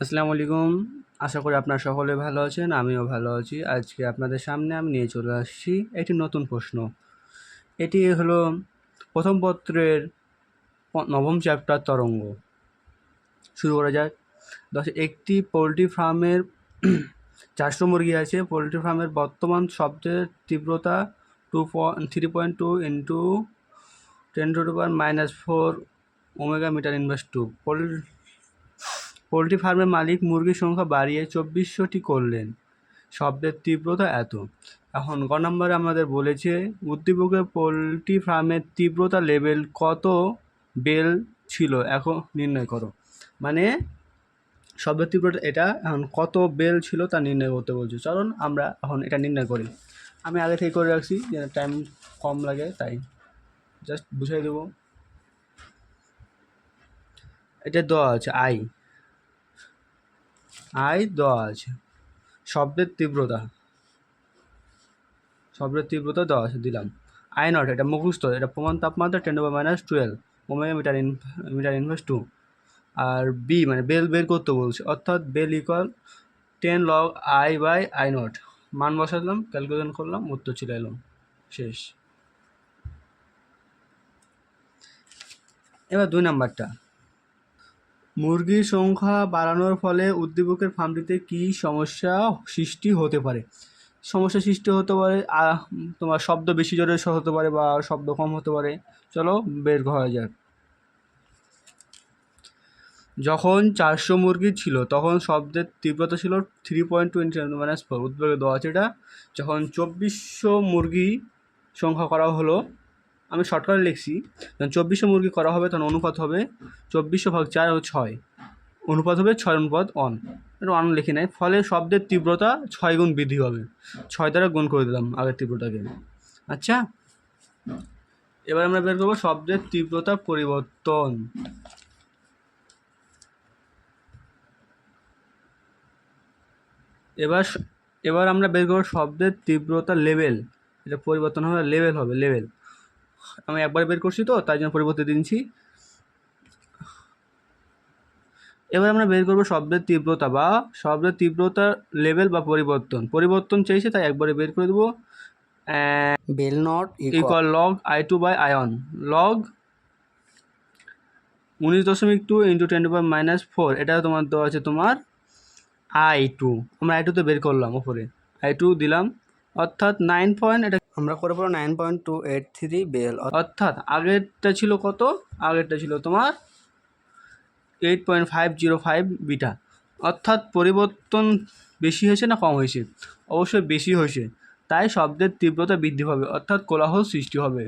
আসসালামু আলাইকুম। আশা করি আপনারা সকলে ভালো আছেন, আমিও ভালো আছি। আজকে আপনাদের সামনে আমি নিয়ে চলে আসছি একটি নতুন প্রশ্ন। এটি হলো প্রথম পত্রের নবম চ্যাপ্টার তরঙ্গ। শুরু করা যাক। দশ, একটি পোলট্রি ফার্মের চারশো মুরগি আছে। পোলট্রি ফার্মের বর্তমান শব্দের তীব্রতা two point, three point two into ten to to power minus four omega metre inverse two. Poultry ফার্মের মালিক মুরগির সংখ্যা বাড়িয়ে চব্বিশশোটি করলেন। শব্দের তীব্রতা এত। এখন গ নম্বরে আমাদের বলেছে, উদ্দীপকের পোলট্রি ফার্মের তীব্রতা লেভেল কত বেল ছিল? এখন নির্ণয় করো। মানে শব্দের তীব্রতা এটা, এখন কত বেল ছিল তা নির্ণয় করতে বলছে। চলুন আমরা এখন এটা নির্ণয় করি। আমি আগে থেকে করে রাখছি, যেন টাইম কম লাগে, তাই। জাস্ট বুঝাই দেবো। এটা দেওয়া আছে আই আই দেওয়া আছে শব্দের তীব্রতা। শব্দের তীব্রতা আছে দিলাম। আই নট, এটা মুখস্থ, এটা প্রমাণ তাপমাত্রা ten over minus twelve omega metre in metre inverse two R B মানে বেল বের করতে বলছে, অর্থাৎ bel equal ten log I by I not মান বসালাম ক্যালকুলেশন করলাম, উত্তর চলে এলাম শেষ। এবার দুই নাম্বারটা। মুরগির সংখ্যা বাড়ানোর ফলে উদ্দীপকের ফার্মটিতে কী সমস্যা সৃষ্টি হতে পারে? সমস্যা সৃষ্টি হতে পারে তোমার শব্দ বেশি জোরে হতে পারে বা শব্দ কম হতে পারে। চলো বের করা যাক। যখন চারশো মুরগি ছিল, তখন শব্দের তীব্রতা ছিল three point twenty minus four উদ্বেগে দেওয়া আছে এটা যখন চব্বিশশো মুরগি সংখ্যা করা হলো আমি শর্টকাটে লিখছি, যখন চব্বিশশো মুরগি করা হবে, তখন অনুপাত হবে চব্বিশশো ভাগ চার ও ছয়। অনুপাত হবে ছয় অনুপাত অন এটা অন লিখে নেয়, ফলে শব্দের তীব্রতা ছয় গুণ বৃদ্ধি হবে ছয় দ্বারা গুণ করে দিলাম আগের তীব্রতাকে। আচ্ছা এবার আমরা বের করব শব্দের তীব্রতা পরিবর্তন। এবার এবার আমরা বের করব শব্দের তীব্রতা লেভেল এটা পরিবর্তন হবে লেভেল হবে লেভেল আমি একবার বের করছি তো তাই জন্য পরিবর্তে দিচ্ছি। এবার আমরা বের করব শব্দের তীব্রতা বা শব্দের তীব্রতার লেভেল বা পরিবর্তন। পরিবর্তন চাইছে তাই একবারে বের করে দেবো। Bel not equal log I two by ion log উনিশ দশমিক two into ten to minus four এটা তোমার দেওয়া আছে তোমার আই টু আমরা আই টুতে বের করলাম ওপরে। আই টু দিলাম। অর্থাৎ নাইন পয়েন্ট এটা আমরা করে পড়ো nine point two eight three bel অর্থাৎ আগেরটা ছিল কত? আগেরটা ছিল তোমার eight point five zero five beta অর্থাৎ পরিবর্তন বেশি হয়েছে না কম হয়েছে? অবশ্যই বেশি হয়েছে। তাই শব্দের তীব্রতা বৃদ্ধি পাবে অর্থাৎ কোলাহল সৃষ্টি হবে।